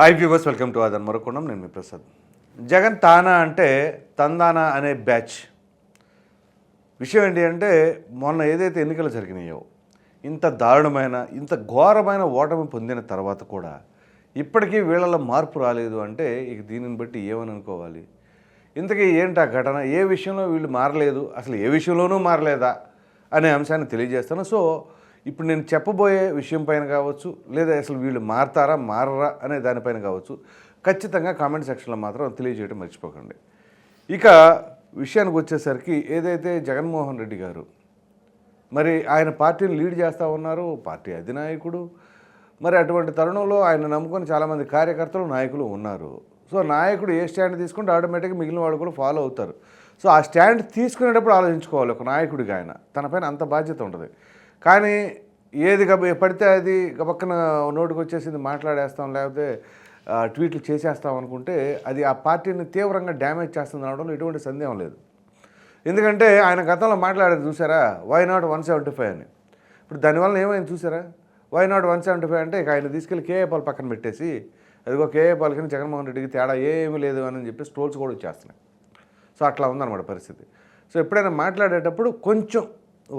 Hi viewers welcome to అదన్ మరొకుండం. నేను మీ ప్రసాద్. జగన్ తానా అంటే తందానా అనే బ్యాచ్. విషయం ఏంటి అంటే మొన్న ఏదైతే ఎన్నికలు జరిగినాయో ఇంత దారుణమైన ఇంత ఘోరమైన ఓటమి పొందిన తర్వాత కూడా ఇప్పటికీ వీళ్ళలో మార్పు రాలేదు అంటే ఇక దీనిని బట్టి ఏమని అనుకోవాలి ఇంతకీ ఏంటి ఆ ఘటన? ఏ విషయంలో వీళ్ళు మారలేదు? అసలు ఏ విషయంలోనూ మారలేదా? అనే అంశాన్ని తెలియజేస్తాను. సో ఇప్పుడు నేను చెప్పబోయే విషయం పైన కావచ్చు లేదా అసలు వీళ్ళు మారతారా మారరా అనే దానిపైన కావచ్చు ఖచ్చితంగా కామెంట్ సెక్షన్లో మాత్రం తెలియజేయడం మర్చిపోకండి. ఇక విషయానికి వచ్చేసరికి ఏదైతే జగన్మోహన్ రెడ్డి గారు మరి ఆయన పార్టీని లీడ్ చేస్తూ ఉన్నారు పార్టీ అధినాయకుడు మరి అటువంటి తరుణంలో ఆయన నమ్ముకొని చాలామంది కార్యకర్తలు నాయకులు ఉన్నారు. సో నాయకుడు ఏ స్టాండ్ తీసుకుంటే ఆటోమేటిక్గా మిగిలిన వాళ్ళు కూడా ఫాలో అవుతారు. సో ఆ స్టాండ్ తీసుకునేటప్పుడు ఆలోచించుకోవాలి ఒక నాయకుడిగా ఆయన. తన పైన అంత బాధ్యత ఉంటుంది కానీ ఏది గబ పడితే అది గబక్కన నోటికి వచ్చేసింది మాట్లాడేస్తాం లేకపోతే ట్వీట్లు చేసేస్తాం అనుకుంటే అది ఆ పార్టీని తీవ్రంగా డ్యామేజ్ చేస్తుంది అనడంలో ఎటువంటి సందేహం లేదు. ఎందుకంటే ఆయన గతంలో మాట్లాడేది చూసారా? Why not one seventy five అని. ఇప్పుడు దానివల్ల ఏమైంది చూసారా? Why not one seventy five అంటే ఇక ఆయన తీసుకెళ్ళి కేఏపాల్ పక్కన పెట్టేసి అదిగో కేఏపాల్కి జగన్మోహన్ రెడ్డికి తేడా ఏమీ లేదు అని చెప్పి స్ట్రోల్స్ కూడా వచ్చేస్తున్నాయి. సో అట్లా ఉందన్నమాట పరిస్థితి. సో ఎప్పుడైనా మాట్లాడేటప్పుడు కొంచెం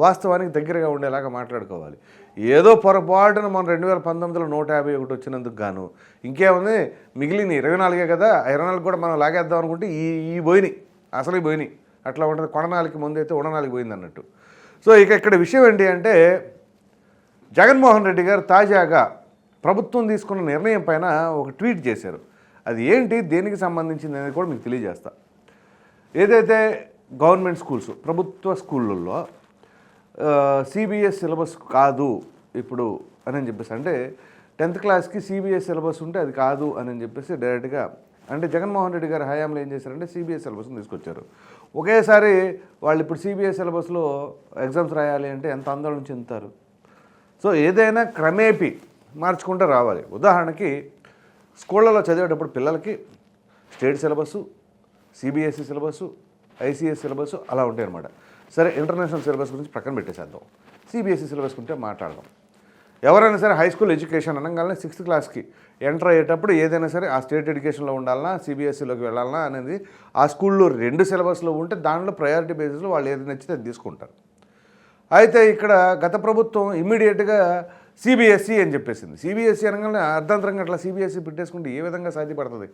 వాస్తవానికి దగ్గరగా ఉండేలాగా మాట్లాడుకోవాలి. ఏదో పొరపాటున మనం రెండు వేల పంతొమ్మిదిలో నూట యాభై ఒకటి వచ్చినందుకు గాను ఇంకేముంది మిగిలిన ఇరవై నాలుగే కదా ఇరవై నాలుగు కూడా మనం లాగేద్దాం అనుకుంటే ఈ ఈ పోయినాయి అసలు పోయినాయి అట్లా ఉంటుంది కొడనాలికి ముందు అయితే ఉడనాలికి పోయింది అన్నట్టు. సో ఇక ఇక్కడ విషయం ఏంటి అంటే జగన్మోహన్ రెడ్డి గారు తాజాగా ప్రభుత్వం తీసుకున్న నిర్ణయం పైన ఒక ట్వీట్ చేశారు. అది ఏంటి దేనికి సంబంధించింది అనేది కూడా మీకు తెలియజేస్తా. ఏదైతే గవర్నమెంట్ స్కూల్స్ ప్రభుత్వ స్కూళ్ళల్లో సిబిఎస్ సిలబస్ కాదు ఇప్పుడు అని చెప్పేసి అంటే టెన్త్ క్లాస్కి సిబిఎస్ సిలబస్ ఉంటే అది కాదు అని చెప్పేసి డైరెక్ట్గా అంటే జగన్మోహన్ రెడ్డి గారు హయాంలో ఏం చేశారంటే సిబిఎస్ సిలబస్ని తీసుకొచ్చారు. ఒకేసారి వాళ్ళు ఇప్పుడు సిబిఎస్ సిలబస్లో ఎగ్జామ్స్ రాయాలి అంటే ఎంత ఆందోళన చెందుతారు సో ఏదైనా క్రమేపీ మార్చుకుంటూ రావాలి. ఉదాహరణకి స్కూళ్ళలో చదివేటప్పుడు పిల్లలకి state syllabus CBSE syllabus ICS syllabus అలా ఉంటాయి అన్నమాట సరే ఇంటర్నేషనల్ సిలబస్ గురించి పక్కన పెట్టేసేద్దాం. సిబిఎస్ఈ సిలబస్ గురించి మాట్లాడదాం. ఎవరైనా సరే హై స్కూల్ ఎడ్యుకేషన్ అనగానే సిక్స్త్ క్లాస్కి ఎంటర్ అయ్యేటప్పుడు ఏదైనా సరే ఆ స్టేట్ ఎడ్యుకేషన్లో ఉండాలన్నా సిబిఎస్ఈలోకి వెళ్ళాలన్నా అనేది ఆ స్కూల్లో రెండు సిలబస్లో ఉంటే దానిలో ప్రయారిటీ బేసిస్లో వాళ్ళు ఏది నచ్చితే అది తీసుకుంటారు. అయితే ఇక్కడ గత ప్రభుత్వం ఇమీడియట్గా సిబిఎస్ఈ అని చెప్పేసింది. సిబిఎస్ఈ అనగానే అర్ధాంతరంగా అట్లా సిబిఎస్ఈ పెట్టేసుకుంటే ఏ విధంగా సాధ్యపడుతుంది?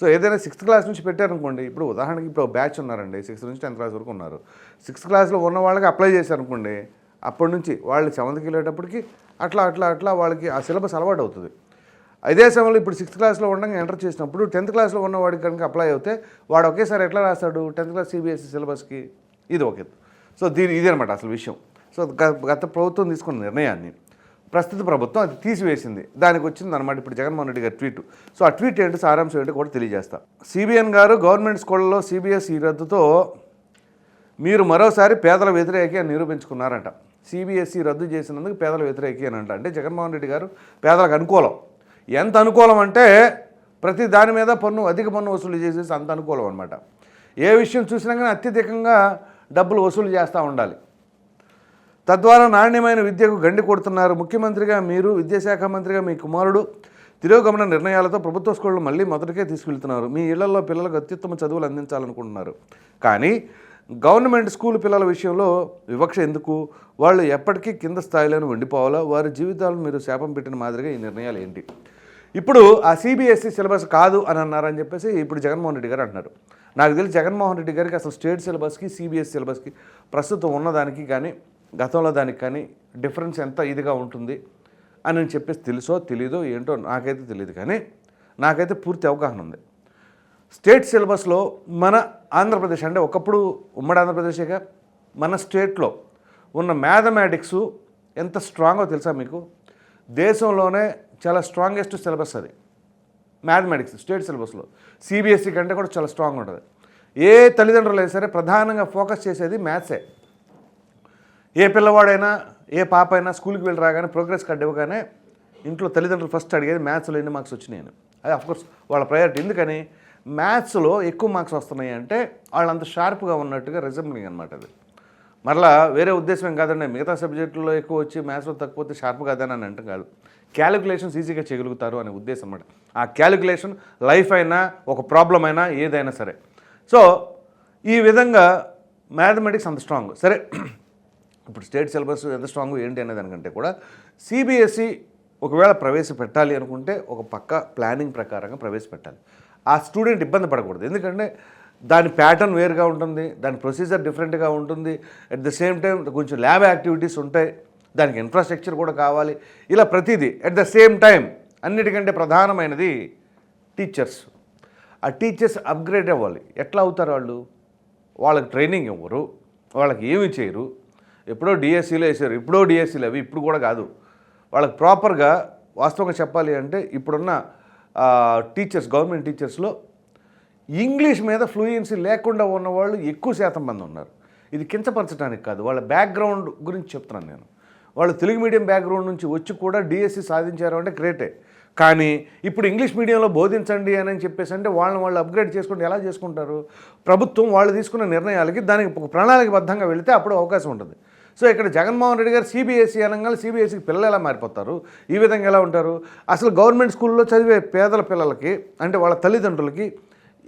సో ఏదైనా సిక్స్త్ క్లాస్ నుంచి పెట్టారనుకోండి ఇప్పుడు ఉదాహరణకి ఇప్పుడు బ్యాచ్ ఉన్నారండి సిక్స్త్ నుంచి టెన్త్ క్లాస్ వరకు ఉన్నారు. సిక్స్త్ క్లాస్లో ఉన్న వాళ్ళకి అప్లై చేశారనుకోండి అప్పటి నుంచి వాళ్ళు సెవెంత్కి వెళ్ళేటప్పటికి అట్లా అట్లా అట్లా వాళ్ళకి ఆ సిలబస్ అలవాటు అవుతుంది. అదే సమయంలో ఇప్పుడు సిక్స్త్ క్లాస్లో ఉండగా ఎంటర్ చేసినప్పుడు టెన్త్ క్లాస్లో ఉన్నవాడికి కనుక అప్లై అవుతే వాడు ఒకేసారి ఎట్లా రాస్తాడు? టెన్త్ క్లాస్ సిబిఎస్ఈ సిలబస్కి ఇది ఒక సో దీని ఇదే అనమాట అసలు విషయం. సో గత ప్రభుత్వం తీసుకున్న నిర్ణయాన్ని ప్రస్తుత ప్రభుత్వం అది తీసివేసింది. దానికి వచ్చింది అనమాట ఇప్పుడు జగన్మోహన్ రెడ్డి గారి ట్వీట్. సో ఆ ట్వీట్ ఏంటి సారాంశం ఏంటి కూడా తెలియజేస్తా. సిబిఎన్ గారు గవర్నమెంట్ స్కూళ్ళలో సిబిఎస్ఈ రద్దుతో మీరు మరోసారి పేదల వ్యతిరేకి అని నిరూపించుకున్నారంట. సిబిఎస్ఈ రద్దు చేసినందుకు పేదల వ్యతిరేకి అని అంట. అంటే జగన్మోహన్ రెడ్డి గారు పేదలకు అనుకూలం. ఎంత అనుకూలం అంటే ప్రతి దాని మీద పన్ను అధిక పన్ను వసూలు చేసేసి అంత అనుకూలం అనమాట ఏ విషయం చూసినా కానీ అత్యధికంగా డబ్బులు వసూలు చేస్తూ ఉండాలి. తద్వారా నాణ్యమైన విద్యకు గండి కొడుతున్నారు. ముఖ్యమంత్రిగా మీరు విద్యాశాఖ మంత్రిగా మీ కుమారుడు తిరోగమన నిర్ణయాలతో ప్రభుత్వ స్కూళ్ళు మళ్ళీ మొదటికే తీసుకెళ్తున్నారు. మీ ఇళ్ళలో పిల్లలకు అత్యుత్తమ చదువులు అందించాలనుకుంటున్నారు. కానీ గవర్నమెంట్ స్కూల్ పిల్లల విషయంలో వివక్ష ఎందుకు? వాళ్ళు ఎప్పటికీ కింద స్థాయిలోనే ఉండిపోవాలా? వారి జీవితాలను మీరు శాపం పెట్టిన మాదిరిగా ఈ నిర్ణయాలు ఏంటి? ఇప్పుడు ఆ సిబిఎస్ఈ సిలబస్ కాదు అని అన్నారని చెప్పేసి ఇప్పుడు జగన్మోహన్ రెడ్డి గారు అంటున్నారు. నాకు తెలిసి జగన్మోహన్ రెడ్డి గారికి అసలు స్టేట్ సిలబస్కి సిబిఎస్ సిలబస్కి ప్రస్తుతం ఉన్నదానికి కానీ గతంలో దానికి కానీ డిఫరెన్స్ ఎంత ఇదిగా ఉంటుంది అని నేను చెప్పేసి తెలుసో తెలీదో ఏంటో నాకైతే తెలియదు కానీ నాకైతే పూర్తి అవగాహన ఉంది. స్టేట్ సిలబస్లో మన ఆంధ్రప్రదేశ్ అంటే ఒకప్పుడు ఉమ్మడి ఆంధ్రప్రదేశేగా మన స్టేట్లో ఉన్న మ్యాథమెటిక్స్ ఎంత స్ట్రాంగో తెలుసా మీకు? దేశంలోనే చాలా స్ట్రాంగెస్ట్ సిలబస్ అది. మ్యాథమెటిక్స్ స్టేట్ సిలబస్లో. సిబిఎస్ఈ కంటే కూడా చాలా స్ట్రాంగ్ ఉంటుంది. ఏ తల్లిదండ్రులు అయినా సరే ప్రధానంగా ఫోకస్ చేసేది మ్యాథ్సే. ఏ పిల్లవాడైనా ఏ పాప అయినా స్కూల్కి వెళ్ళి రాగానే ప్రోగ్రెస్ కార్డు ఇవ్వగానే ఇంట్లో తల్లిదండ్రులు ఫస్ట్ అడిగేది మ్యాథ్స్లో ఎన్ని మార్క్స్ వచ్చినాయని. అది అఫ్కోర్స్ వాళ్ళ ప్రయారిటీ ఎందుకని? మ్యాథ్స్లో ఎక్కువ మార్క్స్ వస్తున్నాయి అంటే వాళ్ళు అంత షార్ప్గా ఉన్నట్టుగా రిజంబ్లింగ్ అనమాట అది. మరలా వేరే ఉద్దేశం ఏం కాదండి. మిగతా సబ్జెక్టుల్లో ఎక్కువ వచ్చి మ్యాథ్స్లో తక్కువతే షార్ప్ కాదని అని అంటే కాదు. క్యాలిక్యులేషన్స్ ఈజీగా చేయగలుగుతారు అనే ఉద్దేశం అన్నమాట. ఆ క్యాలిక్యులేషన్ లైఫ్ అయినా ఒక ప్రాబ్లం అయినా ఏదైనా సరే. సో ఈ విధంగా మ్యాథమెటిక్స్ అంత స్ట్రాంగ్ సరే ఇప్పుడు స్టేట్ సిలబస్ ఎంత స్ట్రాంగ్ ఏంటి అనే దానికంటే కూడా సిబిఎస్ఈ ఒకవేళ ప్రవేశపెట్టాలి అనుకుంటే ఒక పక్క ప్లానింగ్ ప్రకారంగా ప్రవేశపెట్టాలి. ఆ స్టూడెంట్ ఇబ్బంది పడకూడదు. ఎందుకంటే దాని ప్యాటర్న్ వేరుగా ఉంటుంది దాని ప్రొసీజర్ డిఫరెంట్గా ఉంటుంది. అట్ ద సేమ్ టైం కొంచెం ల్యాబ్ యాక్టివిటీస్ ఉంటాయి. దానికి ఇన్ఫ్రాస్ట్రక్చర్ కూడా కావాలి. ఇలా ప్రతిదీ అట్ ద సేమ్ టైం అన్నిటికంటే ప్రధానమైనది టీచర్స్. ఆ టీచర్స్ అప్గ్రేడ్ అవ్వాలి. ఎట్లా అవుతారు వాళ్ళు? వాళ్ళకి ట్రైనింగ్ ఇవ్వరు. వాళ్ళకి ఏమి చేయరు? ఎప్పుడో డిఎస్సీలో వేసారు. ఇప్పుడో డిఎస్సీలు అవి ఇప్పుడు కూడా కాదు. వాళ్ళకి ప్రాపర్గా వాస్తవంగా చెప్పాలి అంటే ఇప్పుడున్న టీచర్స్ గవర్నమెంట్ టీచర్స్లో ఇంగ్లీష్ మీద ఫ్లూయెన్సీ లేకుండా ఉన్న వాళ్ళు ఎక్కువ శాతం మంది ఉన్నారు. ఇది కించపరచడానికి కాదు. వాళ్ళ బ్యాక్గ్రౌండ్ గురించి చెప్తున్నాను నేను. వాళ్ళు తెలుగు మీడియం బ్యాక్గ్రౌండ్ నుంచి వచ్చి కూడా డిఎస్సి సాధించారు అంటే గ్రేటే కానీ ఇప్పుడు ఇంగ్లీష్ మీడియంలో బోధించండి అని చెప్పేసి అంటే వాళ్ళని వాళ్ళు అప్గ్రేడ్ చేసుకుంటే ఎలా చేసుకుంటారు? ప్రభుత్వం వాళ్ళు తీసుకున్న నిర్ణయాలకి దానికి ఒక ప్రణాళికబద్ధంగా వెళితే అప్పుడు అవకాశం ఉంటుంది. సో ఇక్కడ జగన్మోహన్ రెడ్డి గారు సిబిఎస్ఈ అనగానే సిబిఎస్ఈకి పిల్లలు ఎలా మారిపోతారు? ఈ విధంగా ఎలా ఉంటారు? అసలు గవర్నమెంట్ స్కూల్లో చదివే పేదల పిల్లలకి అంటే వాళ్ళ తల్లిదండ్రులకి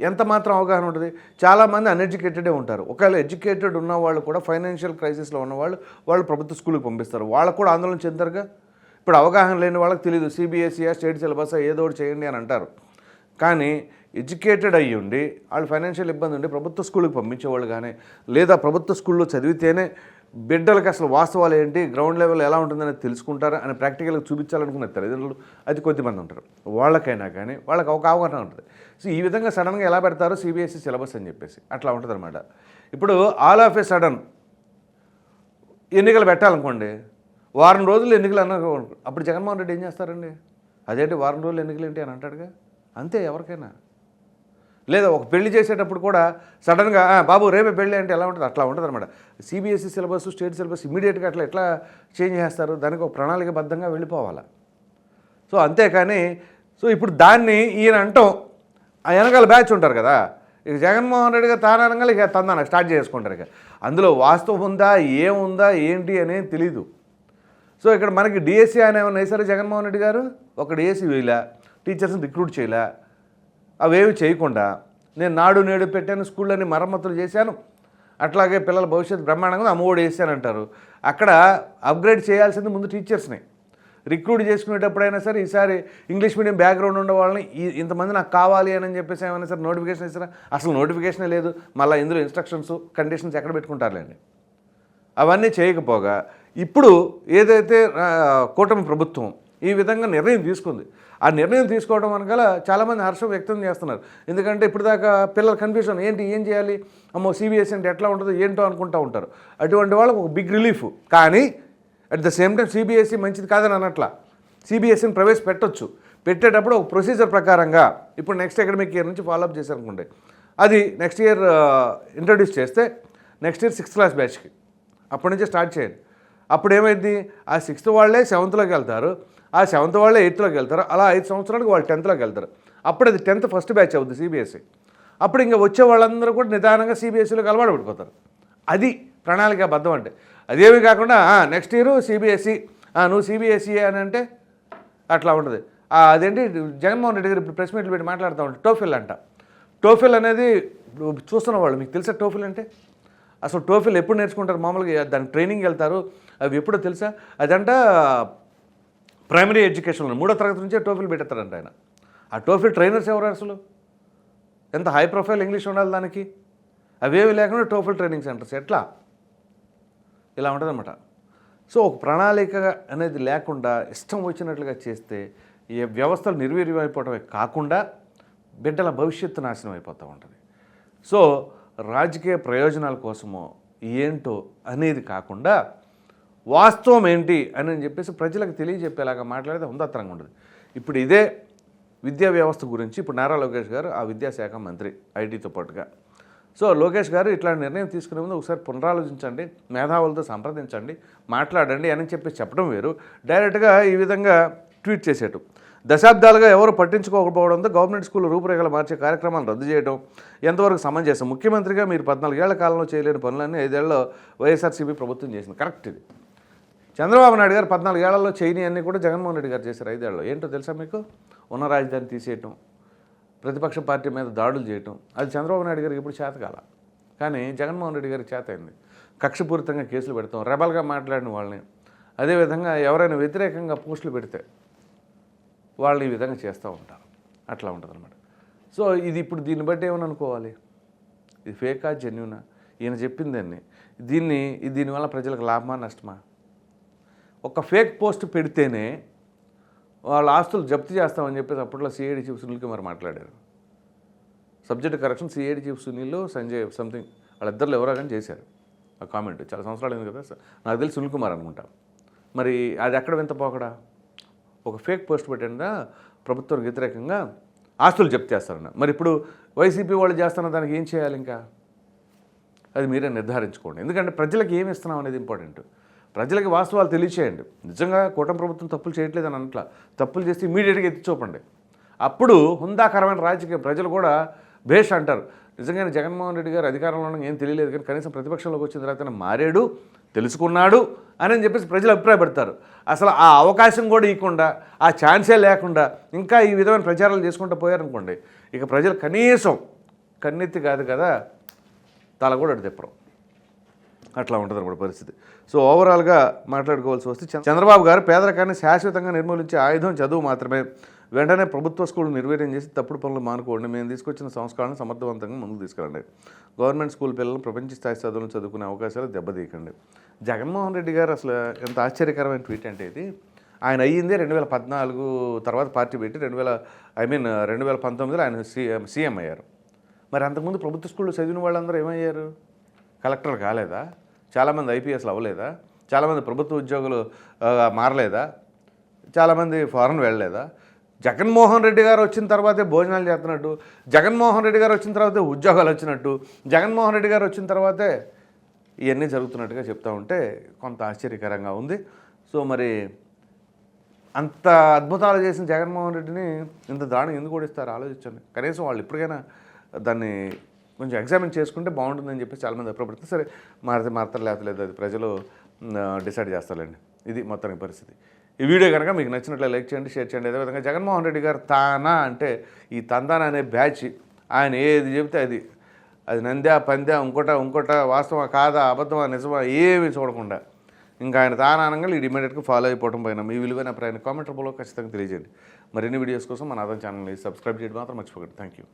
ఎంత మాత్రం అవగాహన ఉంటుంది? చాలామంది అన్ఎడ్యుకేటెడే ఉంటారు. ఒకవేళ ఎడ్యుకేటెడ్ ఉన్న వాళ్ళు కూడా ఫైనాన్షియల్ క్రైసిస్లో ఉన్నవాళ్ళు వాళ్ళు ప్రభుత్వ స్కూల్కి పంపిస్తారు. వాళ్ళకు కూడా ఆందోళన చెందారుగా ఇప్పుడు అవగాహన లేని వాళ్ళకి తెలియదు సిబిఎస్ఈయా స్టేట్ సిలబస్ ఏదో ఒకటి చేయండి అని అంటారు. కానీ ఎడ్యుకేటెడ్ అయ్యి ఉండి వాళ్ళు ఫైనాన్షియల్ ఇబ్బంది ఉండి ప్రభుత్వ స్కూల్కి పంపించేవాళ్ళు కానీ లేదా ప్రభుత్వ స్కూల్లో చదివితేనే బిడ్డలకు అసలు వాస్తవాలు ఏంటి? గ్రౌండ్ లెవెల్ ఎలా ఉంటుందని తెలుసుకుంటారా? అని ప్రాక్టికల్గా చూపించాలనుకున్న తల్లిదండ్రులు అది కొద్దిమంది ఉంటారు. వాళ్ళకైనా కానీ వాళ్ళకి ఒక అవగాహన ఉంటుంది. సో ఈ విధంగా సడన్గా ఎలా పెడతారు? సిబిఎస్ఈ సిలబస్ అని చెప్పేసి. అట్లా ఉంటుంది అనమాట ఇప్పుడు ఆల్ ఆఫ్ ఏ సడన్ ఎన్నికలు పెట్టాలనుకోండి వారం రోజులు ఎన్నికలు అన్న అప్పుడు జగన్మోహన్ రెడ్డి ఏం చేస్తారండి? అదేంటి వారం రోజులు ఎన్నికలు ఏంటి అని అంటాడుగా? అంతే ఎవరికైనా. లేదా ఒక పెళ్ళి చేసేటప్పుడు కూడా సడన్గా బాబు రేపే పెళ్ళి అంటే ఎలా ఉంటుంది? అట్లా ఉంటుంది అనమాట సిబిఎస్ఈ సిలబస్ స్టేట్ సిలబస్ ఇమీడియట్గా అట్లా ఎట్లా చేంజ్ చేస్తారు? దానికి ఒక ప్రణాళికబద్ధంగా వెళ్ళిపోవాలా? సో అంతేకాని సో ఇప్పుడు దాన్ని ఈయన అంటాం ఆ వెనకాల బ్యాచ్ ఉంటారు కదా ఇక జగన్మోహన్ రెడ్డి గారు తానగా ఇక తందాన స్టార్ట్ చేసుకుంటారు ఇక. అందులో వాస్తవం ఉందా? ఏముందా ఏంటి అనేది తెలీదు. సో ఇక్కడ మనకి డిఎస్సీ అని ఏమన్నా వేశారు జగన్మోహన్ రెడ్డి గారు? ఒక డిఎస్సీ వేయలే టీచర్స్ని రిక్రూట్ చేయలే అవేవి చేయకుండా నేను నాడు నేడు పెట్టాను స్కూళ్ళని మరమ్మతులు చేశాను. అట్లాగే పిల్లల భవిష్యత్తు బ్రహ్మాండంగా అమ్మఒడి వేసానంటారు అక్కడ అప్గ్రేడ్ చేయాల్సింది ముందు టీచర్స్ని. రిక్రూట్ చేసుకునేటప్పుడైనా సరే ఈసారి ఇంగ్లీష్ మీడియం బ్యాక్గ్రౌండ్ ఉన్న వాళ్ళని ఈ- ఇంతమంది నాకు కావాలి అని చెప్పేసి ఏమైనా సరే నోటిఫికేషన్ ఇస్తారా? అసలు నోటిఫికేషనే లేదు. మళ్ళీ ఇందులో ఇన్స్ట్రక్షన్స్ కండిషన్స్ ఎక్కడ పెట్టుకుంటారులేండి. అవన్నీ చేయకపోగా ఇప్పుడు ఏదైతే కూటమి ప్రభుత్వం ఈ విధంగా నిర్ణయం తీసుకుంది ఆ నిర్ణయం తీసుకోవడం వెనకాల చాలామంది హర్షం వ్యక్తం చేస్తున్నారు. ఎందుకంటే ఇప్పటిదాకా దాకా పిల్లల కన్ఫ్యూజన్ ఏంటి ఏం చేయాలి? అమ్మో సిబిఎస్ఈ అంటే ఎట్లా ఉంటుందో ఏంటో అనుకుంటూ ఉంటారు. అటువంటి వాళ్ళకు ఒక బిగ్ రిలీఫ్ కానీ at the same time CBSE మంచిది కాదని అనట్లా. సిబిఎస్ఈని ప్రవేశపెట్టొచ్చు. పెట్టేటప్పుడు ఒక ప్రొసీజర్ ప్రకారంగా ఇప్పుడు నెక్స్ట్ అకాడమిక్ ఇయర్ నుంచి ఫాలోఅప్ చేశారనుకోండి. అది నెక్స్ట్ ఇయర్ ఇంట్రడ్యూస్ చేస్తే నెక్స్ట్ ఇయర్ సిక్స్త్ క్లాస్ బ్యాచ్కి అప్పటి నుంచే స్టార్ట్ చేయండి. అప్పుడు ఏమైంది ఆ సిక్స్త్ వాళ్ళే సెవెంత్లోకి వెళ్తారు. ఆ సెవెంత్ వాళ్ళే ఎయిత్లోకి వెళ్తారు. అలా ఐదు సంవత్సరాలకు వాళ్ళు టెన్త్లోకి వెళ్తారు. అప్పుడు అది టెన్త్ ఫస్ట్ బ్యాచ్ అవుతుంది సిబిఎస్ఈ. అప్పుడు ఇంకా వచ్చే వాళ్ళందరూ కూడా నిదానంగా సిబిఎస్ఈలోకి అలవాటు పడిపోతారు. అది ప్రణాళికాబద్ధం అంటే. అదేమి కాకుండా నెక్స్ట్ ఇయర్ సిబిఎస్ఈ నువ్వు సిబిఎస్ఈ అని అంటే అట్లా ఉంటుంది. అదేంటి? జగన్మోహన్ రెడ్డి గారు ఇప్పుడు ప్రెస్ మీట్లు పెట్టి మాట్లాడుతూ ఉంటారు. టోఫిల్ అంట. టోఫిల్ అనేది చూస్తున్న వాళ్ళు మీకు తెలుసా టోఫిల్ అంటే? అసలు టోఫీలు ఎప్పుడు నేర్చుకుంటారు? మామూలుగా దాని ట్రైనింగ్ వెళ్తారు. అవి ఎప్పుడో తెలుసా? అదంట ప్రైమరీ ఎడ్యుకేషన్లో మూడో తరగతి నుంచే టోఫీలు పెట్టేస్తారంట ఆయన. ఆ టోఫీ ట్రైనర్స్ ఎవరు అసలు? ఎంత హై ప్రొఫైల్ ఇంగ్లీష్ ఉండాలి దానికి? అవేవి లేకుండా టోఫిల్ ట్రైనింగ్ సెంటర్స్ ఎట్లా? ఇలా ఉంటుందన్నమాట. సో ఒక ప్రణాళిక అనేది లేకుండా ఇష్టం వచ్చినట్లుగా చేస్తే ఈ వ్యవస్థలు నిర్వీర్యమైపోవడమే కాకుండా బిడ్డల భవిష్యత్తు నాశనం అయిపోతూ ఉంటుంది. సో రాజకీయ ప్రయోజనాల కోసమో ఏంటో అనేది కాకుండా వాస్తవం ఏంటి అని చెప్పేసి ప్రజలకు తెలియజెప్పేలాగా మాట్లాడితే హుందాత్రంగా ఉండదు. ఇప్పుడు ఇదే విద్యా వ్యవస్థ గురించి ఇప్పుడు నారా లోకేష్ గారు ఆ విద్యాశాఖ మంత్రి ఐటీతో పాటుగా. సో లోకేష్ గారు ఇట్లాంటి నిర్ణయం తీసుకునే ముందు ఒకసారి పునరాలోచించండి మేధావులతో సంప్రదించండి మాట్లాడండి అని చెప్పి చెప్పడం వేరు. డైరెక్ట్గా ఈ విధంగా ట్వీట్ చేసేటు దశాబ్దాలుగా ఎవరు పట్టించుకోకపోవడంతో గవర్నమెంట్ స్కూల్ రూపురేఖలు మార్చే కార్యక్రమాలు రద్దు చేయడం ఎంతవరకు సమంజసం? ముఖ్యమంత్రిగా మీరు పద్నాలుగేళ్ళ కాలంలో చేయలేని పనులన్నీ ఐదేళ్ళలో వైఎస్ఆర్సీపీ ప్రభుత్వం చేసింది. కరెక్ట్ ఇది. చంద్రబాబు నాయుడు గారు పద్నాలుగేళ్ళలో చేయని అన్నీ కూడా జగన్మోహన్ రెడ్డి గారు చేశారు ఐదేళ్ళలో. ఏంటో తెలుసా మీకు? ఉన్న రాజధాని తీసేయటం ప్రతిపక్ష పార్టీ మీద దాడులు చేయటం అది చంద్రబాబు నాయుడు గారికి ఇప్పుడు చేత కాల. కానీ జగన్మోహన్ రెడ్డి గారికి చేత అయింది. కక్షపూరితంగా కేసులు పెడతాం రెబల్గా మాట్లాడిన వాళ్ళని. అదేవిధంగా ఎవరైనా వ్యతిరేకంగా పోస్టులు పెడితే వాళ్ళు ఈ విధంగా చేస్తూ ఉంటారు. అట్లా ఉంటుంది అనమాట సో ఇది ఇప్పుడు దీన్ని బట్టి ఏమని అనుకోవాలి ఇది ఫేకా జెన్యునా? ఈయన చెప్పిందాన్ని దీన్ని దీనివల్ల ప్రజలకు లాభమా నష్టమా? ఒక ఫేక్ పోస్ట్ పెడితేనే వాళ్ళ ఆస్తులు జప్తు చేస్తామని చెప్పేసి అప్పట్లో సిఐడి చీఫ్ సునీల్ కుమార్ మాట్లాడారు. Subject correction CID chief Sunil Sanjay something వాళ్ళిద్దరు ఎవరో కానీ చేశారు. ఆ కామెంట్ చాలా సంవత్సరాలు అయింది కదా. నాకు తెలిసి సునీల్ కుమార్ అనుకుంటా. మరి అది ఎక్కడ వింత పోకడా? ఒక ఫేక్ పోస్ట్ పెట్టిన ప్రభుత్వం వ్యతిరేకంగా ఆస్తులు జప్తేస్తారన్న మరి ఇప్పుడు వైసీపీ వాళ్ళు చేస్తున్న దానికి ఏం చేయాలి ఇంకా? అది మీరే నిర్ధారించుకోండి. ఎందుకంటే ప్రజలకు ఏమి ఇస్తున్నాం అనేది ఇంపార్టెంట్. ప్రజలకి వాస్తవాలు తెలియచేయండి. నిజంగా కూటమి ప్రభుత్వం తప్పులు చేయట్లేదు అని అనట్లా. తప్పులు చేస్తే ఇమీడియట్గా ఎత్తి చూపండి. అప్పుడు హుందాకరమైన రాజకీయ ప్రజలు కూడా భేష్ అంటారు. నిజంగానే జగన్మోహన్ రెడ్డి గారు అధికారంలో ఉండగా ఏం తెలియలేదు కానీ కనీసం ప్రతిపక్షంలోకి వచ్చిన తర్వాత మారాడు తెలుసుకున్నాడు అని చెప్పేసి ప్రజలు అభిప్రాయపడతారు. అసలు ఆ అవకాశం కూడా ఇవ్వకుండా ఆ ఛాన్సే లేకుండా ఇంకా ఈ విధమైన ప్రచారాలు చేసుకుంటూ పోయారనుకోండి ఇక ప్రజలు కనీసం కన్నెత్తి కాదు కదా తల కూడా అటు అట్లా ఉంటుంది అనమాట పరిస్థితి. సో ఓవరాల్గా మాట్లాడుకోవాల్సి వస్తే చంద్రబాబు గారు పేదరికాన్ని శాశ్వతంగా నిర్మూలించే ఆయుధం చదువు మాత్రమే. వెంటనే ప్రభుత్వ స్కూల్ నిర్వీర్యం చేసి తప్పుడు పనులు మానుకోండి. మేము తీసుకొచ్చిన సంస్కరణను సమర్థవంతంగా ముందుకు తీసుకురండి. గవర్నమెంట్ స్కూల్ పిల్లలను ప్రపంచ స్థాయి చదువులను చదువుకునే అవకాశాలు దెబ్బతీయకండి. జగన్మోహన్ రెడ్డి గారు అసలు ఎంత ఆశ్చర్యకరమైన ట్వీట్ అంటే ఇది. ఆయన అయ్యిందే రెండు వేల పద్నాలుగు తర్వాత పార్టీ పెట్టి రెండు వేల ఐ మీన్ రెండు వేల పంతొమ్మిదిలో ఆయన సీఎం సీఎం అయ్యారు. మరి అంతకుముందు ప్రభుత్వ స్కూల్లో చదివిన వాళ్ళందరూ ఏమయ్యారు? కలెక్టర్ కాలేదా? చాలామంది ఐపీఎస్లు అవ్వలేదా? చాలామంది ప్రభుత్వ ఉద్యోగులు మారలేదా? చాలామంది ఫారెన్ వెళ్ళలేదా? జగన్మోహన్ రెడ్డి గారు వచ్చిన తర్వాతే భోజనాలు చేస్తున్నట్టు జగన్మోహన్ రెడ్డి గారు వచ్చిన తర్వాతే ఉద్యోగాలు వచ్చినట్టు జగన్మోహన్ రెడ్డి గారు వచ్చిన తర్వాతే ఇవన్నీ జరుగుతున్నట్టుగా చెప్తా ఉంటే కొంత ఆశ్చర్యకరంగా ఉంది. సో మరి అంత అద్భుతాలు చేసిన జగన్మోహన్ రెడ్డిని ఇంత దారుణం ఎందుకు ఓడిస్తారు ఆలోచించండి. కనీసం వాళ్ళు ఇప్పటికైనా దాన్ని కొంచెం ఎగ్జామిన్ చేసుకుంటే బాగుంటుందని చెప్పి చాలామంది అభిప్రాయపడుతుంది సరే మారితే మారతారు లేకపోతే లేదు అది ప్రజలు డిసైడ్ చేస్తారండి ఇది మొత్తానికి పరిస్థితి. ఈ వీడియో కనుక మీకు నచ్చినట్లే లైక్ చేయండి షేర్ చేయండి. అదేవిధంగా జగన్మోహన్ రెడ్డి గారు తానా అంటే ఈ తందాన అనే బ్యాచ్ ఆయన ఏది చెబితే అది. అది నంద్యా పంద్యా ఇంకోట ఇంకోట వాస్తవా కాదా అబద్ధమా నిజమా ఏమీ చూడకుండా. ఇంకా ఆయన తానానంగా ఈ ఇమీడియట్గా ఫాలో అయిపోవడం పైన. మీ విలువైన ప్రయాణ కామెంట్ రూపంలో ఖచ్చితంగా తెలియజేయండి. మరిన్ని వీడియోస్ కోసం మన అదన ఛానల్ని సబ్స్క్రైబ్ చేయడం మాత్రం మర్చిపోకండి. Thank you